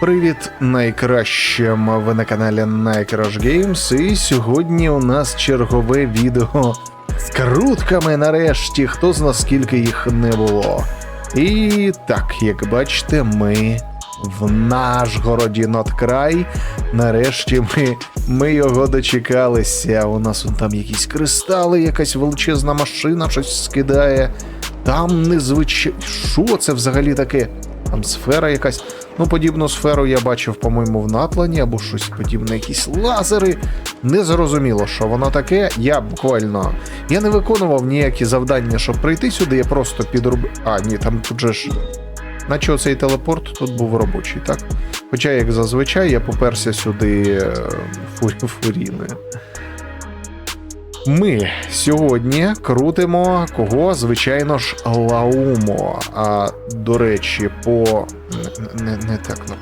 Привіт найкращим! Ви на каналі Найкраш Games, і сьогодні у нас чергове відео з крутками нарешті, хто з нас скільки їх не було. І так, як бачите, ми в наш городі Ноткрай. Нарешті ми, ми його дочекалися. У нас вон там якісь кристали, якась величезна машина щось скидає. Там незвичайно. Що це взагалі таке? Там сфера якась. Ну, подібну сферу я бачив, по-моєму, в Натлані або щось подібне, якісь лазери. Не зрозуміло, що воно таке. Я буквально. Я не виконував ніякі завдання, щоб прийти сюди, я просто підробив. А, ні, там тут же ж. Наче оцей телепорт тут був робочий, так? Хоча, як зазвичай, я поперся сюди е, фурі фуріною. Ми сьогодні крутимо кого? Звичайно ж, Лаумо. А до речі, по. Не, не, не так. ну.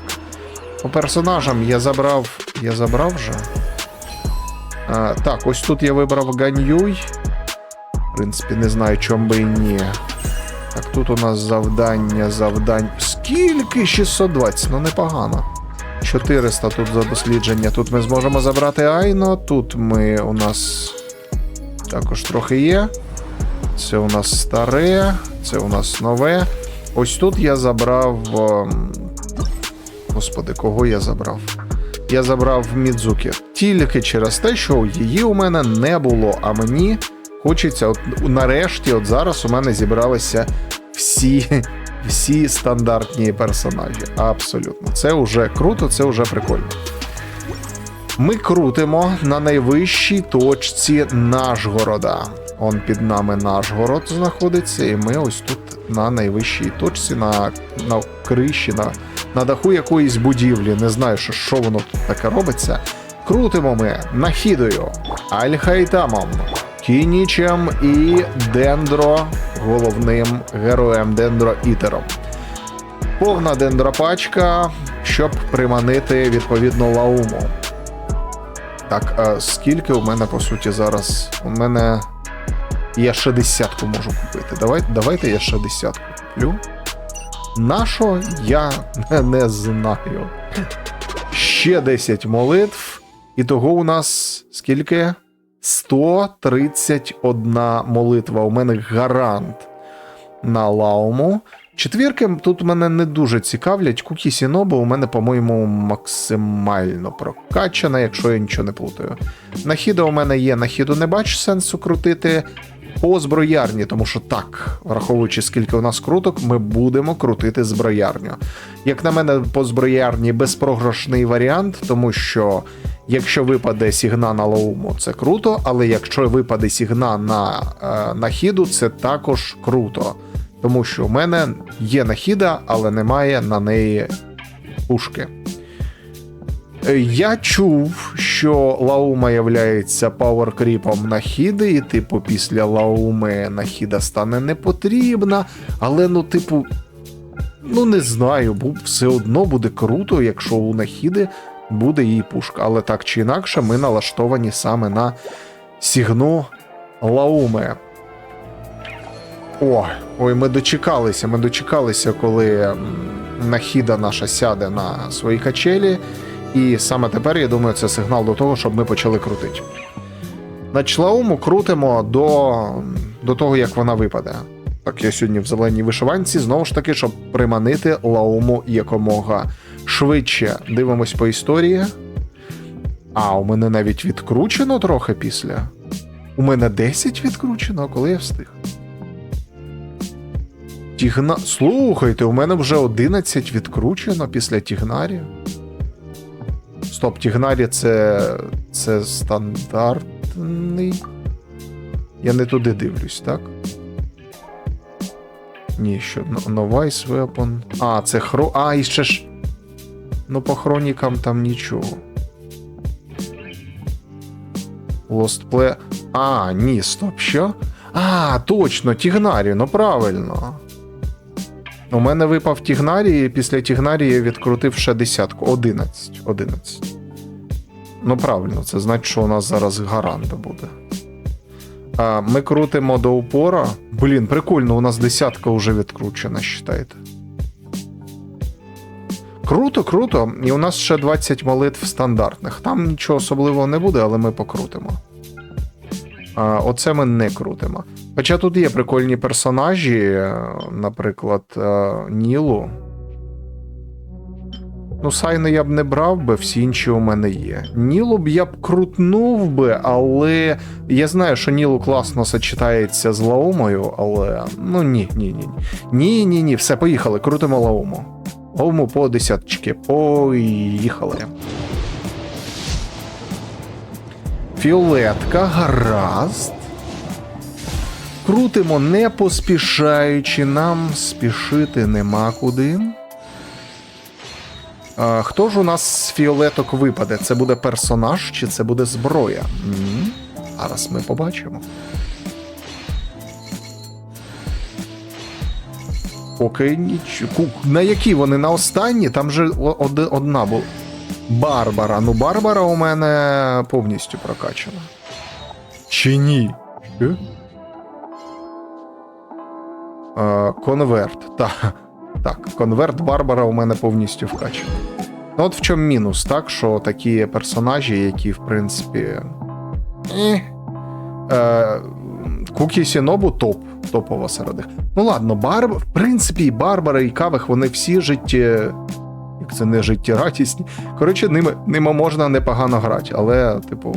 По персонажам я забрав. Я забрав вже. А, так, ось тут я вибрав Ганьюй. В принципі, не знаю, чом би і ні. Так, тут у нас завдання, завдань. Скільки? 620, ну непогано. 400 тут за дослідження. Тут ми зможемо забрати Айно. Тут ми у нас також трохи є. Це у нас старе, це у нас нове. Ось тут я забрав. ем, Господи, кого я забрав? Я забрав Мідзуки тільки через те, що її у мене не було. А мені хочеться, от нарешті, от зараз у мене зібралися всі, всі стандартні персонажі. Абсолютно. Це вже круто, це вже прикольно. Ми крутимо на найвищій точці Нашгорода. Он під нами Нашгород знаходиться, і ми ось тут на найвищій точці, на, на криші, на, на даху якоїсь будівлі. Не знаю, що, що воно тут таке робиться. Крутимо ми Нахідою, Альхайтамом, Кінічем і Дендро, головним героєм Дендро Ітером. Повна дендропачка, щоб приманити відповідно лауму. Так, а скільки у мене по суті зараз? У мене. Я ще десятку можу купити. Давай, давайте я ще десятку куплю. Нашо я не знаю. Ще 10 молитв. І того у нас скільки? 131 молитва. У мене гарант на лауму. Четвірки тут мене не дуже цікавлять. Кукі Сінобо у мене, по-моєму, максимально прокачана, якщо я нічого не плутаю. Нахіда у мене є, нахіду не бачу сенсу крутити по зброярні, тому що так, враховуючи скільки у нас круток, ми будемо крутити зброярню. Як на мене, по зброярні безпрограшний варіант, тому що якщо випаде сігна на лауму, це круто, але якщо випаде сігна на е, нахіду, це також круто. Тому що у мене є нахіда, але немає на неї пушки. Е, Я чув, що Лаума являється пауеркріпом нахіди, і, типу, після Лауми нахіда стане не потрібна. Але, ну, типу, ну не знаю, все одно буде круто, якщо у нахіди буде її пушка. Але так чи інакше, ми налаштовані саме на сігну Лауми. О, ой, ми дочекалися. Ми дочекалися, коли нахіда наша сяде на свої качелі. І саме тепер, я думаю, це сигнал до того, щоб ми почали крутити. На члауму крутимо до, до того, як вона випаде. Так, я сьогодні в зеленій вишиванці, знову ж таки, щоб приманити лауму якомога швидше. Дивимось по історії. А, у мене навіть відкручено трохи після. У мене 10 відкручено, коли я встиг. Тігна. Слухайте, у мене вже 11 відкручено після Тігнарі. Стоп, Тігнарі це. це стандартний. Я не туди дивлюсь, так? Ні, що. Новайс Weapon. А, це хро. А, і ще ж. Ну, по хронікам там нічого. Lost Play. А, ні, стоп, що? А, точно, Тігнарі, ну правильно. У мене випав Тігнарі, і після Тігнарі я відкрутив ще десятку. 11. 11. Ну, правильно, це значить, що у нас зараз гарант буде. А, Ми крутимо до упора. Блін, прикольно, у нас десятка вже відкручена, считайте. Круто, круто. І у нас ще 20 молитв стандартних. Там нічого особливого не буде, але ми покрутимо. Оце ми не крутимо. Хоча тут є прикольні персонажі, е, наприклад, е, Нілу. Ну, Сайну я б не брав би, всі інші у мене є. Нілу б я б крутнув би, але я знаю, що Нілу класно сочетається з Лаумою, але ну ні, ні, ні. Ні, ні, ні, все, поїхали, крутимо Лауму. Лауму по десяточки. Поїхали. Фіолетка, гаразд. Крутимо не поспішаючи, нам спішити нема куди. А, хто ж у нас з фіолеток випаде? Це буде персонаж чи це буде зброя? М, Зараз ми побачимо. Поки нічого. На які вони на останні? Там же одна була. Барбара. Ну, Барбара у мене повністю прокачана. Чи ні? Е, конверт. Так. Так, конверт Барбара у мене повністю вкачаний. Ну, от в чому мінус, так? Що такі персонажі, які, в принципі. Е, е, Кукі Сінобу топ. Топова серед них. Ну ладно, Барб... в принципі, і Барбара, і Кавих, вони всі житті. Як це не життєрадісні. Коротше, ними, ними можна непогано грати, але, типу.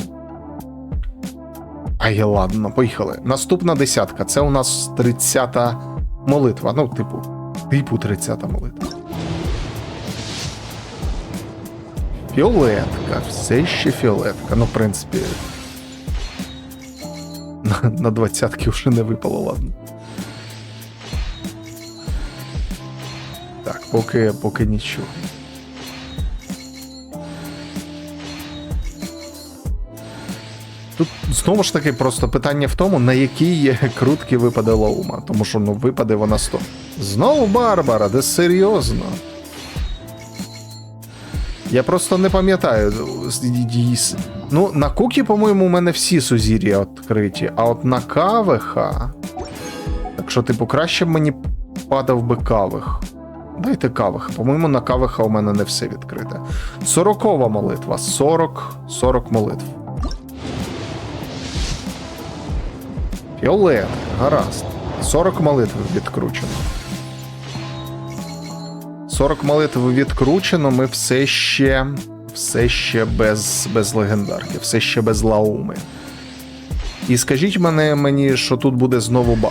Ай, ладно, поїхали. Наступна десятка. Це у нас 30-та молитва. Ну, типу, типу 30-та молитва. Фіолетка, все ще фіолетка. Ну, в принципі. На, двадцятки вже не випало, ладно. Поки, поки нічого. Тут знову ж таки просто питання в тому, на якій крутки випаде Лаума. Тому що ну випаде вона 100. Знову Барбара, де серйозно. Я просто не пам'ятаю. Ну, на Кукі, по-моєму, у мене всі сузір'я відкриті, а от на Кавиха. Так що, типу, краще б мені падав би Кавих. Дайте Кавиха. По-моєму, на Кавиха у мене не все відкрите. Сорокова молитва. 40, 40 молитв. Фіолет, гаразд. 40 молитв відкручено. 40 молитв відкручено, ми все ще. Все ще без, без легендарки, все ще без лауми. І скажіть мене, мені, що тут буде знову ба.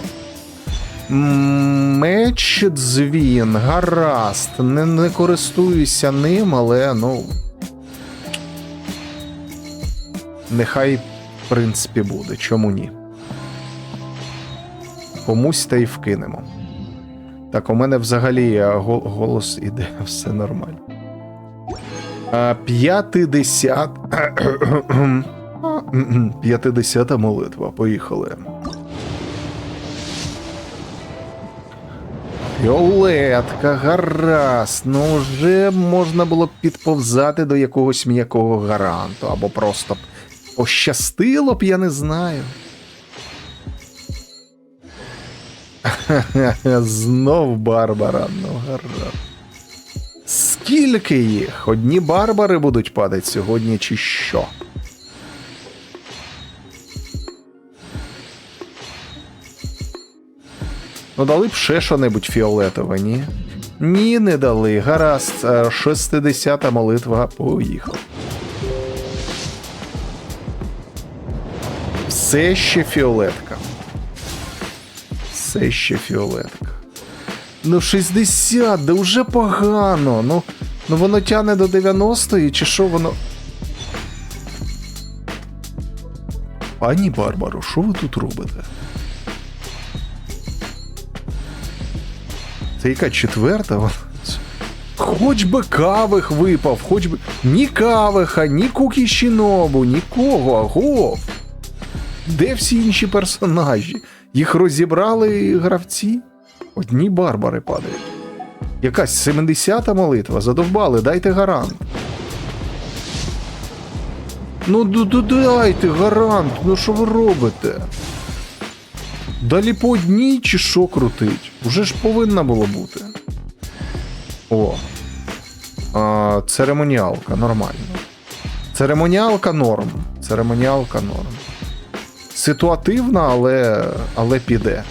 Меч дзвін, гаразд. Не, не користуюся ним, але ну. Нехай, в принципі, буде. Чому ні? Комусь та й вкинемо. Так, у мене взагалі е, гол- голос іде, все нормально. А, П'ятидесят. П'ятидесята молитва. Поїхали. Фіолетка, гаразд. Ну, вже можна було б підповзати до якогось м'якого гаранту, або просто б пощастило б, я не знаю. Знов Барбара, ну гаразд. Скільки їх? Одні барбари будуть падати сьогодні, чи що? Ну, дали б ще що-небудь фіолетове, ні? Ні, не дали. Гаразд, е, 60-та молитва поїхала. Все ще фіолетка. Все ще фіолетка. Ну, 60, да вже погано. Ну, ну воно тягне до 90-ї, чи що воно. Пані Барбаро, що ви тут робите? Це яка четверта? Хоч би кавих випав, хоч би. Ні кавиха, ні Кукі Щінобу, нікого, агов. Де всі інші персонажі? Їх розібрали гравці? Одні барбари падають. Якась 70-та молитва, задовбали, дайте гарант. Ну дайте гарант, ну що ви робите? Далі по одній чи що крутить? Уже ж повинна було бути. О. А, церемоніалка, нормально. Церемоніалка норм. Церемоніалка норм. Ситуативна, але, але піде.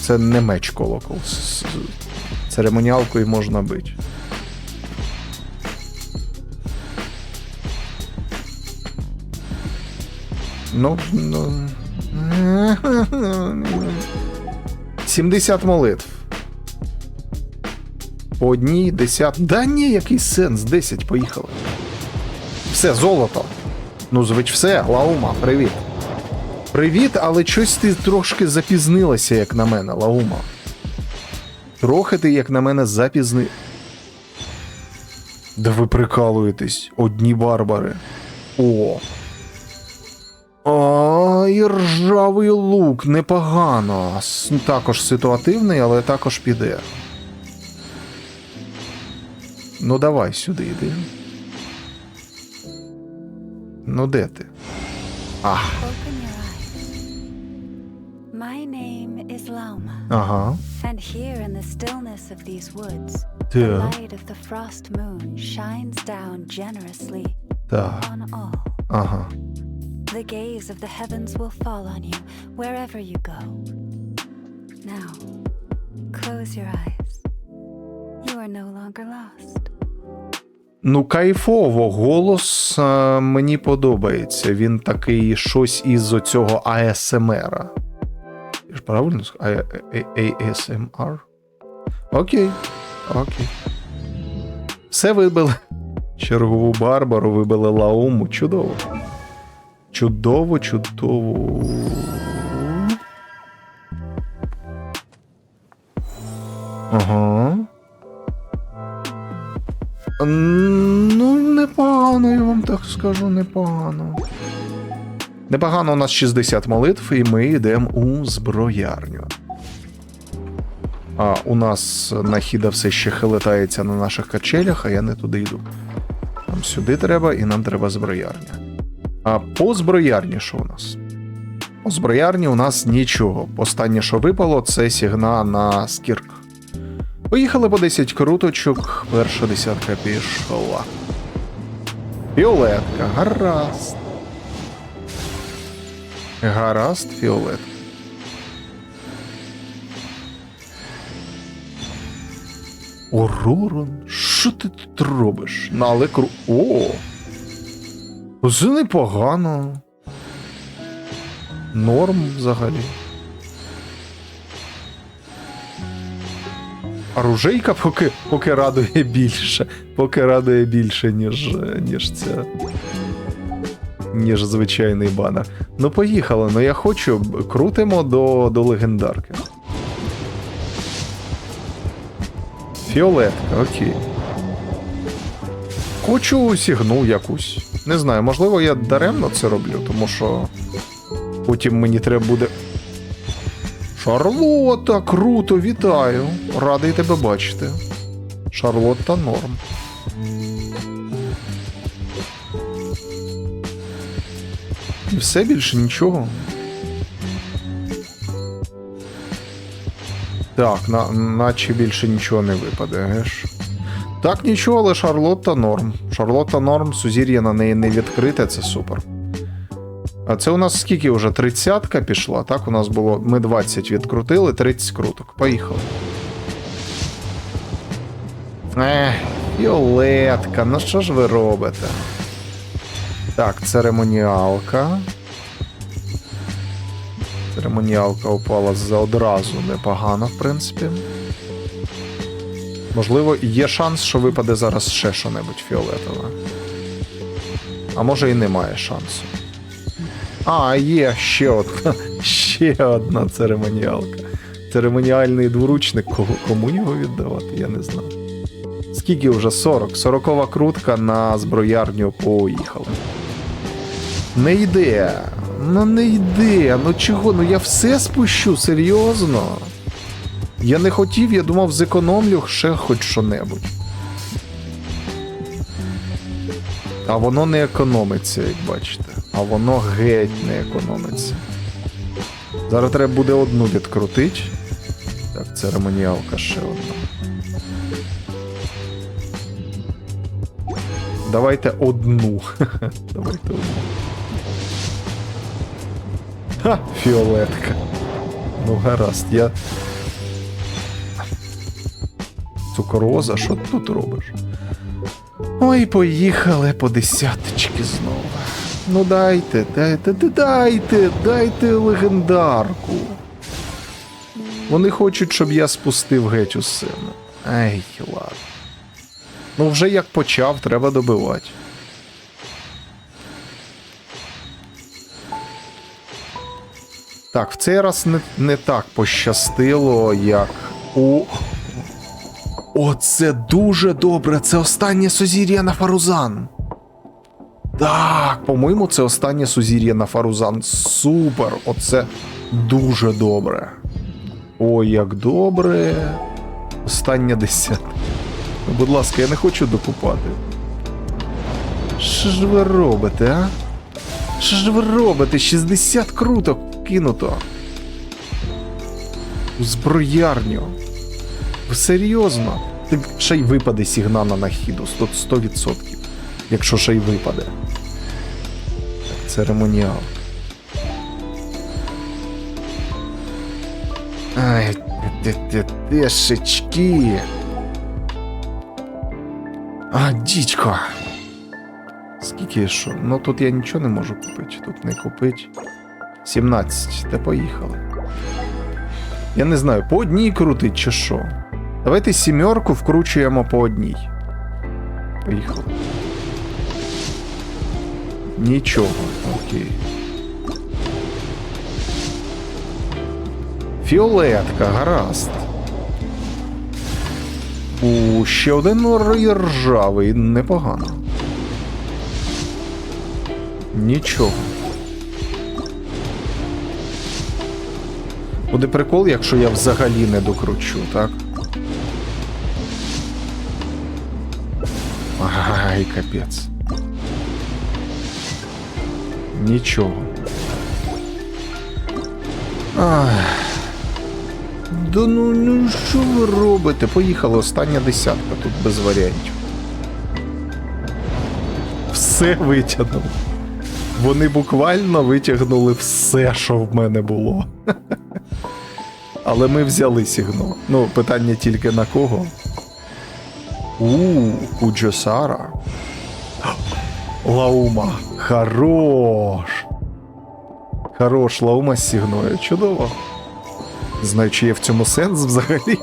Це не меч колокол. З- Церемоніалкою можна бити. Ну, ну. 70 молитв. По одній, 10. Да ні, який сенс, 10 поїхали. Все, золото. Ну, звич, все, Лаума, привіт. Привіт, але щось ти трошки запізнилася, як на мене, Лаума. Трохи ти, як на мене, запізни. Да ви прикалуєтесь, одні барбари. О. А, і ржавий лук, непогано. Також ситуативний, але також піде. Ну, давай сюди йди. Ну, де ти? Lauma, ага. and here in the stillness of these woods, the light of the frost moon shines down generously on all. ага. The gaze of the heavens will fall on you wherever you go. Now, close your eyes. You are no longer lost. Ну, кайфово, голос е, мені подобається. Він такий щось із оцього АСМР. Я ж правильно сказав? А- А-? Окей. Окей. Все вибили. Чергову Барбару вибили Лауму. Чудово. Чудово, чудово. Ага. Ну, непогано, я вам так скажу, непогано. Непогано у нас 60 молитв, і ми йдемо у зброярню. А у нас нахіда все ще хилитається на наших качелях, а я не туди йду. Нам сюди треба, і нам треба зброярня. А по зброярні що у нас? По зброярні у нас нічого. Останнє, що випало, це сігна на скірк. Поїхали по 10 круточок, перша десятка пішла. Фіолетка, гаразд. Гаразд, фіолет. Оророн, що ти тут робиш? На але кру. О! Це непогано. Норм взагалі. Оружейка поки, поки радує більше. Поки радує більше, ніж, ніж ця. Ніж звичайний банер. Ну, поїхали. Ну я хочу. Крутимо до, до легендарки. Фіолетка, окей. Хочу сігну якусь. Не знаю, можливо, я даремно це роблю, тому що потім мені треба буде Шарлотта, круто, вітаю. Радий тебе бачити. Шарлотта норм. І все більше нічого. Так, на, наче більше нічого не випаде, геш. Так, нічого, але Шарлотта норм. Шарлотта норм, сузір'я на неї не відкрите, це супер. А це у нас скільки вже? 30-ка пішла, так? У нас було. Ми 20 відкрутили, 30 круток. Поїхали. Ех, Фіолетка, ну що ж ви робите? Так, церемоніалка. Церемоніалка упала за одразу непогано, в принципі. Можливо, є шанс, що випаде зараз ще що-небудь фіолетове. А може і немає шансу. А, є ще одна, ще одна церемоніалка. Церемоніальний дворучник, кого, кому його віддавати, я не знаю. Скільки вже 40? Сорокова крутка на зброярню поїхали. Не йде. Ну не йде. Ну чого? Ну я все спущу, серйозно. Я не хотів, я думав, зекономлю ще хоч що-небудь. А воно не економиться, як бачите. А воно геть не економиться. Зараз треба буде одну відкрутити. Так, церемоніалка ще одна. Давайте одну. Давайте одну. Ха, фіолетка. Ну, гаразд, я. Цукороза, що ти тут робиш? Ой, поїхали по десяточки знову. Ну дайте, дайте, дайте, дайте легендарку. Вони хочуть, щоб я спустив геть усе. Ей, ладно. Ну, вже як почав, треба добивати. Так, в цей раз не, не так пощастило, як у. О, це дуже добре. Це останнє сузір'я на Фарузан. Так, по-моєму, це останнє сузір'я на Фарузан. Супер! Оце дуже добре. Ой, як добре. Остання десятка. Будь ласка, я не хочу докупати. Що ж ви робите, а? Що ж ви робите? 60 круток кинуто. У зброярню. Серйозно? Так ще й випаде сігнана на хіду. 100%. 100%. Якщо ще й випаде. Церемоніал. Ай, тешечки. А, дідько. Скільки що? Ну тут я нічого не можу купити. Тут не купить. 17. Та поїхали. Я не знаю, по одній крутить чи що. Давайте сімерку вкручуємо по одній. Поїхали. Нічого, окей. Фіолетка, гаразд. У ще один ржавий, непогано. Нічого. Буде прикол, якщо я взагалі не докручу, так? Ай, капець. Нічого. Да ну, ну що ви робите? Поїхали, остання десятка тут без варіантів. Все витягнули. Вони буквально витягнули все, що в мене було. Але ми взяли сигнал. Ну, питання тільки на кого. У, Куджосара. Лаума. Хорош. Хорош, Лаума з сігною. Чудово. Знаю, чи є в цьому сенс взагалі.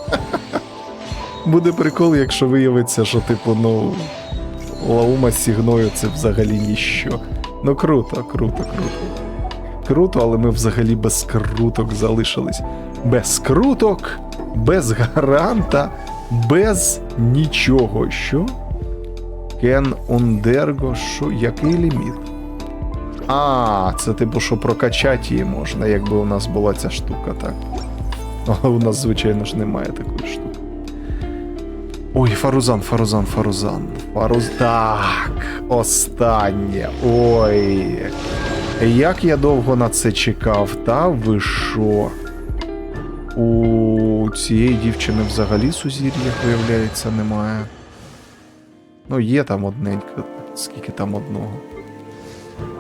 Буде прикол, якщо виявиться, що, типу, ну. Лаума з сігною це взагалі ніщо. Ну круто, круто, круто. Круто, але ми взагалі без круток залишились. Без круток, без гаранта, без нічого. Що? Кен Ундерго, що? Який ліміт? А, це типу, що прокачати її можна, якби у нас була ця штука, так. Але у нас, звичайно ж, немає такої штуки. Ой, Фарузан, Фарузан, Фарузан. Фаруз. Так, останнє. Ой. Як я довго на це чекав, та ви що? У цієї дівчини взагалі сузір'я, виявляється, немає. Ну, є там одненька, скільки там одного.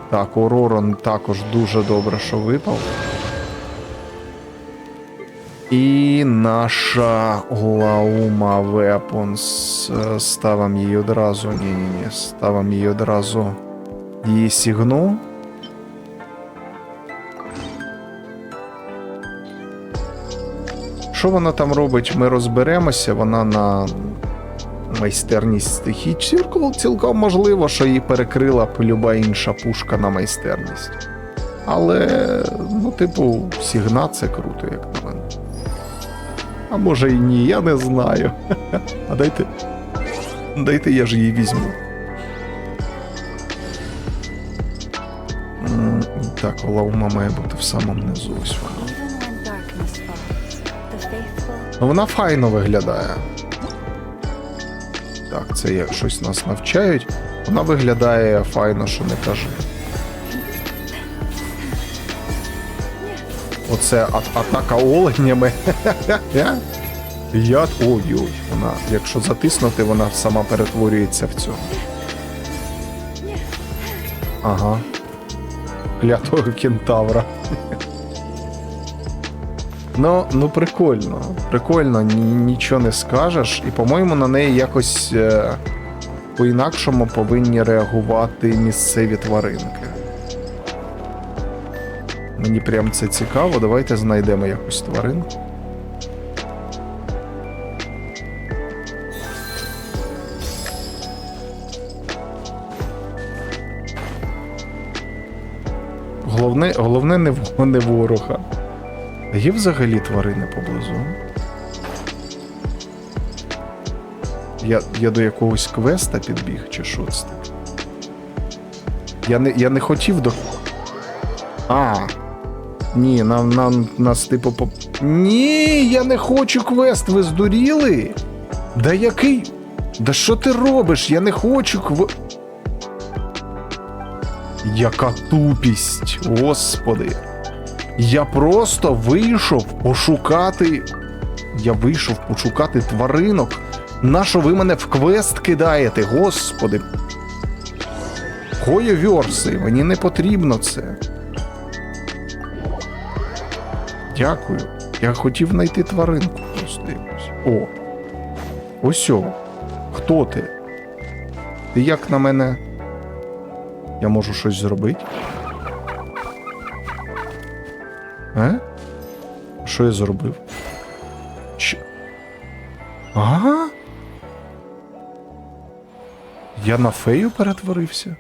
Так, Оророн також дуже добре, що випав. І наша Лаума Weapons. Е, Ставимо її одразу. Ні-ні-ні, ставимо її одразу. Її сігну. Що вона там робить, ми розберемося. Вона на майстерність стихій. Цілком, цілком можливо, що її перекрила б люба інша пушка на майстерність. Але, ну, типу, сігна це круто, як на мене. А може і ні, я не знаю. А дайте. Дайте я ж її візьму. Так, лаума має бути в самому низу. Ось вона. Вона файно виглядає. Так, це як щось нас навчають. Вона виглядає файно, що не кажи. Оце а- атака оленями. Я. Ой-ой, вона, якщо затиснути, вона сама перетворюється в цього. Ага. Клятого кентавра. Ну, ну прикольно. Прикольно, ні, нічого не скажеш. І, по-моєму, на неї якось е, по-інакшому повинні реагувати місцеві тваринки. Мені прям це цікаво. Давайте знайдемо якусь тваринку. Головне, головне не, не ворога. Є взагалі тварини поблизу? Я, я до якогось квеста підбіг, чи що це? Я не, я не хотів до. А. Ні, нам, нам нас типу по. Ні, я не хочу квест, ви здуріли? Да який? Да що ти робиш? Я не хочу кв. Яка тупість, господи. Я просто вийшов пошукати. Я вийшов пошукати тваринок. Нащо ви мене в квест кидаєте, господи. Хойовірси, мені не потрібно це. Дякую. Я хотів знайти тваринку просто. О. Ось о. Хто ти? Ти як на мене? Я можу щось зробити? Е? Що я зробив? Чи... Ага. Я на фею перетворився.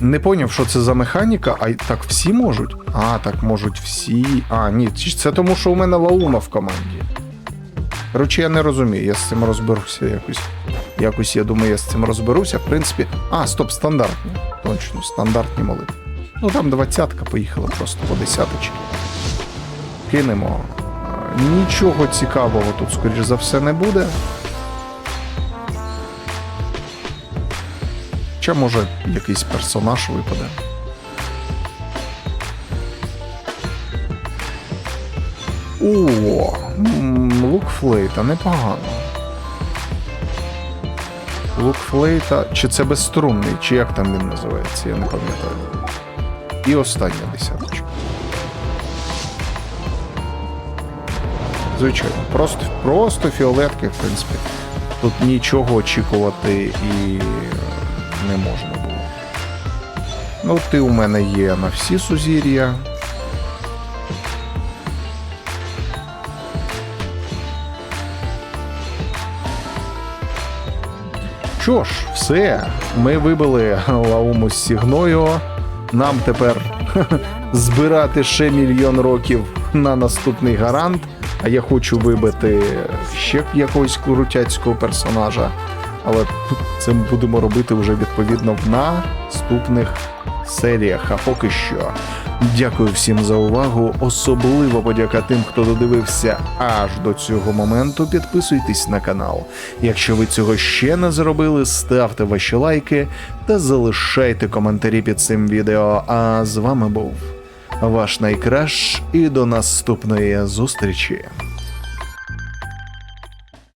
Не поняв, що це за механіка, а так всі можуть? А, так можуть всі. А, ні, це тому, що у мене Лаума в команді. Коротше, я не розумію, я з цим розберуся якось. Якось, я думаю, я з цим розберуся. В принципі. А, стоп, стандартні. Точно, стандартні молитви. Ну там двадцятка поїхала просто по десяточки. Кинемо. Нічого цікавого тут, скоріш за все, не буде. Чи може якийсь персонаж випаде. О, м, лук флейта, непогано. Лук флейта, чи це безструнний, чи як там він називається, я не пам'ятаю. І остання десяточка. Звичайно, просто, просто фіолетки, в принципі. Тут нічого очікувати і не можна було. Ну, ти у мене є на всі сузір'я. Що ж, все, ми вибили Лауму з Сігною. Нам тепер збирати ще мільйон років на наступний гарант. А я хочу вибити ще якогось крутяцького персонажа. Але це ми будемо робити вже відповідно в наступних серіях. А поки що. Дякую всім за увагу. Особливо подяка тим, хто додивився аж до цього моменту. Підписуйтесь на канал. Якщо ви цього ще не зробили, ставте ваші лайки та залишайте коментарі під цим відео. А з вами був ваш найкращ і до наступної зустрічі.